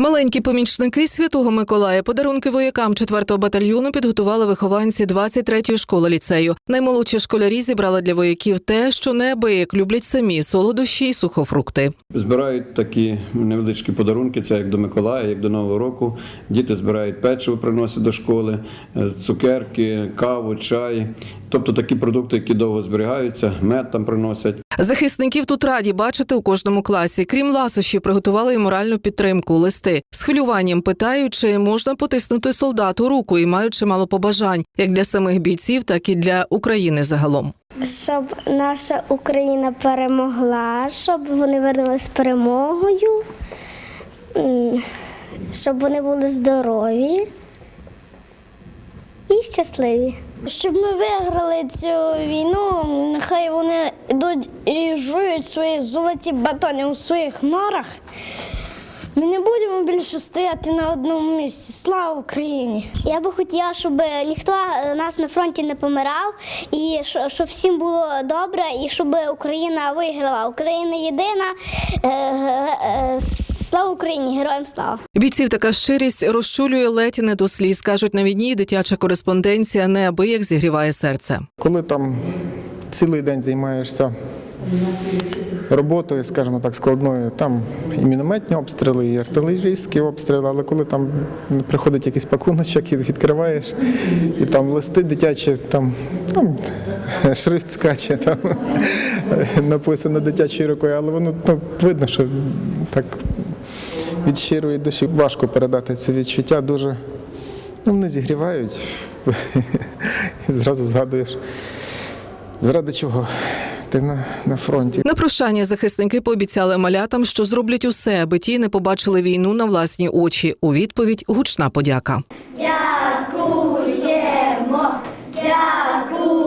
Маленькі помічники святого Миколая подарунки воякам 4-го батальйону підготували вихованці 23-ї школи ліцею. Наймолодші школярі зібрали для вояків те, що неабияк люблять самі солодощі й сухофрукти. Збирають такі невеличкі подарунки, це як до Миколая, як до Нового року. Діти збирають печиво, приносять до школи, е, цукерки, каву, чай. Тобто такі продукти, які довго зберігаються, мед там приносять. Захисників тут раді бачити у кожному класі. Крім ласощів, приготували й моральну підтримку, листи з хвилюванням питають, чи можна потиснути солдату руку і мають чимало побажань, як для самих бійців, так і для України загалом. щоб наша Україна перемогла, щоб вони вернулись з перемогою, щоб вони були здорові і щасливі. Щоб ми виграли цю війну, і жують свої золоті батони у своїх норах. Ми не будемо більше стояти на одному місці. Слава Україні! Я би хотіла, щоб ніхто е, нас на фронті не помирав, і щоб всім було добре, і щоб Україна виграла. Україна єдина. Е, е, е, Слава Україні! Героям слава! Бійців така щирість розчулює ледь не до сліз. кажуть, на війні дитяча кореспонденція неабияк зігріває серце. Коли там цілий день займаєшся роботою, скажімо так, складною, там і мінометні обстріли, і артилерійські обстріли, але коли там приходить якийсь пакуночок і відкриваєш, і там листи дитячі, там, там шрифт скаче, там написано дитячою рукою, але воно ну, видно, що так від щирої душі важко передати це відчуття. Дуже ну, вони зігрівають. І зразу згадуєш, заради чого ти на, на фронті. На прощання захисники пообіцяли малятам, що зроблять усе, аби ті не побачили війну на власні очі. У відповідь гучна подяка. Дякуємо, дякуємо, дякуємо.